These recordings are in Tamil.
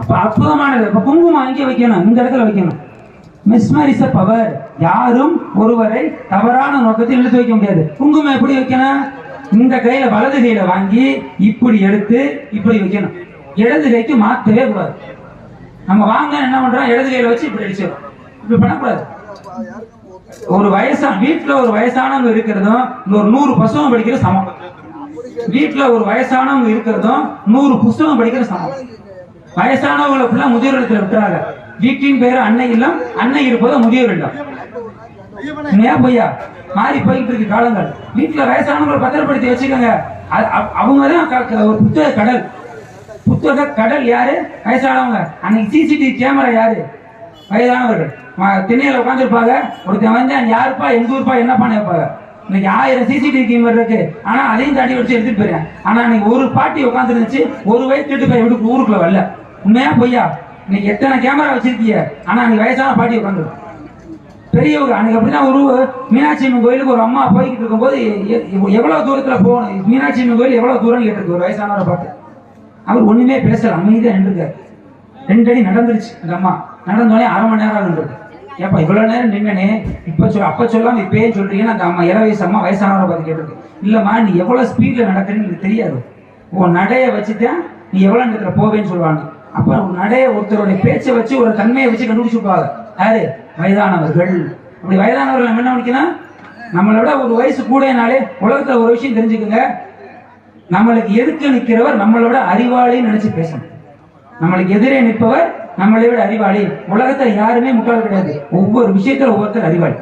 அப்ப அற்புதமானது. அப்ப குங்குமம் எங்கே வைக்கணும் இந்த இடத்துல வைக்கணும். மிஸ்மரிச பவர் யாரும் ஒருவரை தவறான நோக்கத்தில் இழுத்து வைக்க முடியாது. குங்குமம் எப்படி வைக்கணும்? இந்த கையில வலது கையில வாங்கி இப்படி எடுத்து இப்படி வைக்கணும். இடது கைக்கு மாத்தவே கூடாது. நம்ம வாங்க என்ன பண்றோம்? இடது கையில வச்சு இப்படி அடிச்சிடும் இப்படி பண்ணக்கூடாது. ஒரு வயசான வீட்டுல ஒரு வயசானவங்க இருக்கிறதும் இந்த ஒரு நூறு புஸ்தகம் படிக்கிற சமம். வீட்டுல ஒரு வயசானவங்க இருக்கிறதும் நூறு புஸ்தகம் படிக்கிற சமம் வயசானவங்களை ஃபுல்லா முதியோர் இடத்துல விட்டுறாங்க. வீட்டின் பேரு அன்னை இல்லம் அன்னை இருப்பது முதியோர் இல்லம். ஏன் பொய்யா? மாறி போயிட்டு இருக்கு காலங்கள். வீட்டுல வயசானவங்களை பத்திரப்படுத்தி வச்சுக்கோங்க. அது- அவங்கதான் ஒரு புத்தக கடல். புத்தக கடல் யாரு? வயசானவங்க. அன்னைக்கு சிசிடிவி கேமரா யாரு? வயதானவர்கள். ம- திண்ணையில உட்காந்துருப்பாங்க ஒருத்தன் வந்து யாருப்பா? எங்க ஊர்ப்பா? என்னப்பான்னு கேட்பாங்க. இன்னைக்கு ஆயிரம் சிசிடிவி கேமரா இருக்கு. ஆனா அதையும் தாண்டி வச்சு எடுத்துட்டு போயிருக்கேன் ஆனா இன்னைக்கு ஒரு பாட்டி உட்காந்துருந்துச்சு ஒரு வயசு திட்டு போய் எப்படி ஊருக்குள்ள வரல. உண்மையா பொய்யா? இன்னைக்கு எத்தனை கேமரா வச்சிருக்கீங்க ஆனா அன்னைக்கு வயசான பாட்டி உட்காந்துருக்கு பெரியவங்க அன்னைக்கு அப்படிதான் ஒரு மீனாட்சி அம்மன் கோயிலுக்கு ஒரு அம்மா போய்கிட்டு இருக்கும்போது எவ்வளவு தூரத்துல போகணும்? மீனாட்சி அம்மன் கோயில் எவ்வளவு தூரம் கேட்டிருக்கு. ஒரு வயசானவரை பார்த்து. அவர் ஒண்ணுமே பேசல. அமைதியா நின்றுருக்காரு. ரெண்டு அடி நடந்துருச்சு அந்த அம்மா. நடந்தோடனே அரை மணி நேரம் நின்றுருக்கு ஏப்பா இவ்வளவு நேரம் நின்னனே இப்ப சொல் அப்ப சொல்லாம இப்பயே சொல்றீங்கன்னு அந்த அம்மா இள வயசு அம்மா வயசானவரை பார்த்து கேட்டிருக்கு. இல்லம்மா நீ எவ்வளவு ஸ்பீட்ல நடக்கிறேன்னு எனக்கு தெரியாது. உன் நடைய வச்சுதான் நீ எவ்வளவு நேரத்துல போவேன்னு சொல்லுவாங்க. அப்ப உன் நடைய ஒருத்தருடைய பேச்சை வச்சு ஒரு தன்மையை வச்சு கண்டுபிடிச்சிருப்பாங்க யாரு? வயதானவர்கள். அப்படி வயதானவர்கள் நம்ம என்ன பண்ணிக்கணும்? நம்மளை விட ஒரு வயசு கூடனாலே உலகத்துல ஒரு விஷயம் தெரிஞ்சுக்கோங்க. நம்மளுக்கு எதுக்கு நிற்கிறவர் நம்மளோட அறிவாளின்னு நினைச்சு பேசணும். நம்மளுக்கு எதிரே நிற்பவர் நம்மளை விட அறிவாளி. உலகத்துல யாருமே முட்டாள் கிடையாது. ஒவ்வொரு விஷயத்துல ஒவ்வொருத்தர் அறிவாளி.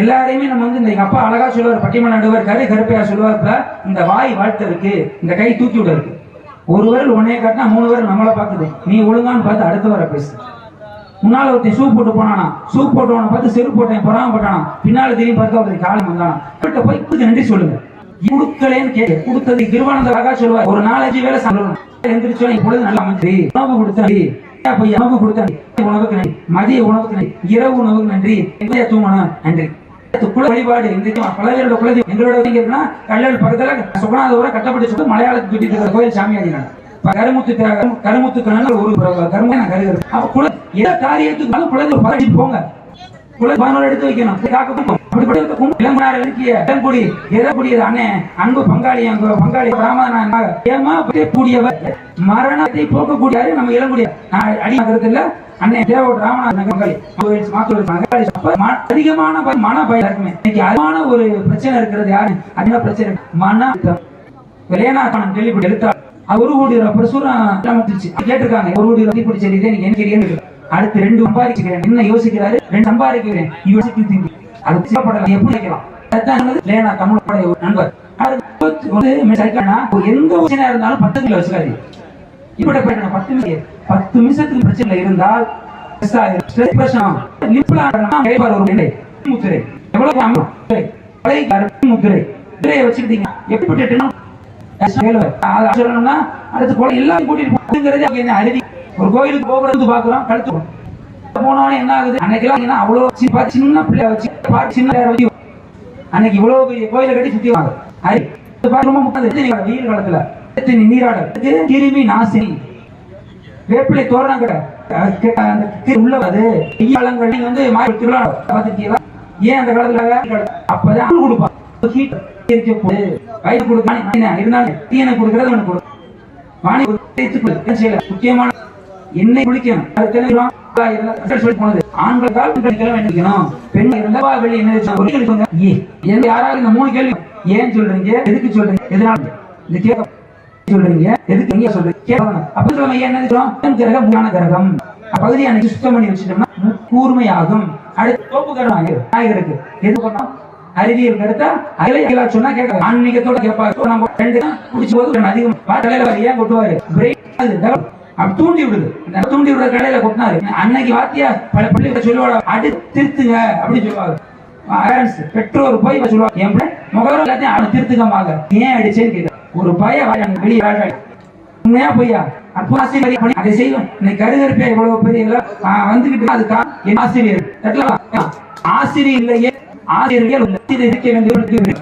எல்லாரையுமே நம்ம வந்து இந்த அப்பா அழகா சொல்லுவார் பட்டிமன் நடுவர் கரு கருப்பையா சொல்லுவார் இந்த வாய் வாழ்த்து இருக்கு இந்த கை தூக்கி விட இருக்கு ஒரு விரல் உன்னைய காட்டினா மூணு விரல் நம்மளை பார்க்குது. நீ ஒழுங்கான்னு பார்த்து அடுத்த வர பேசு. முன்னால ஒருத்தன் சூப் போட்டு போனானா சூப் போட்டவனை பார்த்து செருப்பு போட்டேன் பொறாம போட்டானா பின்னால திரும்பி பார்த்து அவருக்கு காலம் வந்தானா. அவர்கிட்ட போய் நன்றி சொல்லுங்க. கொடுக்கலேன்னு கேட்டு கொடுத்தது கிருவானந்த அழகா சொல்லுவார். ஒரு நாலஞ்சு வேலை சொல்லணும் எந்திரிச்சோம் இப்பொழுது நல்லா அமைஞ்சு உணவு கொடுத்தாடி உணவு உணவுக்கு நன்றி. மதிய உணவுக்கு நன்றி. இரவு உணவுக்கு நன்றி. எங்கேயா தூங்கணும் நன்றி. குல வழிபாடு இந்த குலதெய்வம் எங்களோட இருக்குன்னா கல்லல் பக்கத்துல சுகநாதபுரம் கட்டப்பட்டு சொல்லி மலையாளத்துக்கு கட்டிட்டு இருக்கிற கோயில் சாமியாடி கருமுத்து கருமுத்து கண்ணன் ஒரு கருமை நான் கருகிறேன். அப்ப குல எந்த காரியத்துக்கு குலதெய்வம் போங்க. பதினோரு எடுத்து வைக்கணும். காக்க அன்பு பங்காளி பங்காளி ராமநாதன் ஏமா கூடியவர். மரணத்தை போக்கக்கூடியாரு நம்ம அடிக்கிறது இல்ல. அண்ணே தேவோட ராமநாதன் அதிகமான மன பயம் இருக்குமே. இன்னைக்கு அதிகமான ஒரு பிரச்சனை இருக்கிறது யாரு? அதிகமான பிரச்சனை மன அழுத்தம். விளையாணாக்கணும் கேள்விப்பட்டு எடுத்தா ஒரு கோடி ரூபாய் பிரசுரம் கேட்டிருக்காங்க. ஒரு கோடி ரூபாய் பிடிச்சது என்ன கேள்வி அடுத்து ரெண்டு சம்பாதிக்கிறேன் என்ன யோசிக்கிறாரு? ரெண்டு சம்பாதிக்கிறேன். யோசிக்கு திங்கி அது சிவப்படலாம் எப்படி வைக்கலாம்? லேனா தமிழ் ஒரு நண்பர். எந்த பிரச்சனை இருந்தாலும் பத்து கிலோ வச்சுக்காது இப்படி போயிட்டு பத்து நிமிஷம் பத்து நிமிஷத்துக்கு பிரச்சனை. இருந்தால் முத்திரை. எவ்வளவு முத்திரை. முத்திரையை வச்சுக்கிட்டீங்க. எப்படி சொல்லணும்னா அடுத்து போல எல்லாம் கூட்டிட்டு போங்கிறது அவங்க ஒரு கோயிலுக்கு போகிறது பாக்குறோம் கழுத்து போகும். போனவனே என்ன ஆகுது? அன்னைக்கெல்லாம் என்ன சின்ன பிள்ளைய வச்சு பாட்டு சின்ன பிள்ளைய வச்சு அன்னைக்கு இவ்வளவு பெரிய கோயிலை கட்டி சுத்தி வாங்க அரி இது ரொம்ப முக்கியம் வெயில் காலத்துல எத்தனை நீராடல். இது கிருமி நாசினி. வேப்பிலை தோரணம் கடை அந்த கீ- உள்ள அது ஈயாளங்கள் நீங்க வந்து மாறி திருவிழா பார்த்துருக்கீங்களா? ஏன் அந்த காலத்துல அப்பதான் அருள் கொடுப்பான் ஹீட் வயிறு கொடுக்க இருந்தாலும் தீயனை கொடுக்கறது ஒண்ணு கொடுக்கும். வாணி தேய்த்து கொடு. என்னை குளிக்கணும். அது தெரிஞ்சுக்கலாம் ஆண்கள் கால் இருந்தா வெளியே என்ன வச்சு சொல்லுங்க. யாராவது இந்த மூணு கேள்வி ஏன் சொல்றீங்க? எதுக்கு சொல்றீங்க? எதனால? இந்த கேட்க சொல்றீங்க? எதுக்கு நீங்க சொல்றீங்க? கேட்கணும். என்ன சொல்றோம் கிரகம் மூணான கிரகம். அப்பகுதி அன்னைக்கு சுத்தம் பண்ணி வச்சுட்டோம்னா கூர்மையாகும் அடுத்து தோப்பு கிரகம் நாயகருக்கு. எது பண்ணோம் அறிவியல் கருத்தா? அகில அகிலா சொன்னா கேட்க ஆன்மீகத்தோட கேட்பாரு. நம்ம ரெண்டு தான் குடிச்சு போது அதிகம். தலையில ஏன் கொட்டுவாரு? அது. அப்படி தூண்டி விடுது. தூண்டி விடுற கடையில கொட்டினாரு. அன்னைக்கு வாத்தியா பல பள்ளிகளை சொல்லுவாங்க அடி திருத்துங்க அப்படின்னு சொல்லுவாங்க பெற்றோர் போய் சொல்லுவாங்க என் பிள்ளை முகவரம் எல்லாத்தையும் அவன் திருத்துக்கமாக ஏன் அடிச்சேன்னு கேட்க ஒரு பய வெளியே உண்மையா பொய்யா? அற்புதாசி பண்ணி அதை செய்வோம் இன்னைக்கு கருகருப்பே இவ்வளவு பெரிய வந்துகிட்டு அதுக்கா? என் ஆசிரியர். ஆசிரியர் இல்லையே ஆசிரியர்கள் ஆசிரியர் இருக்க வேண்டிய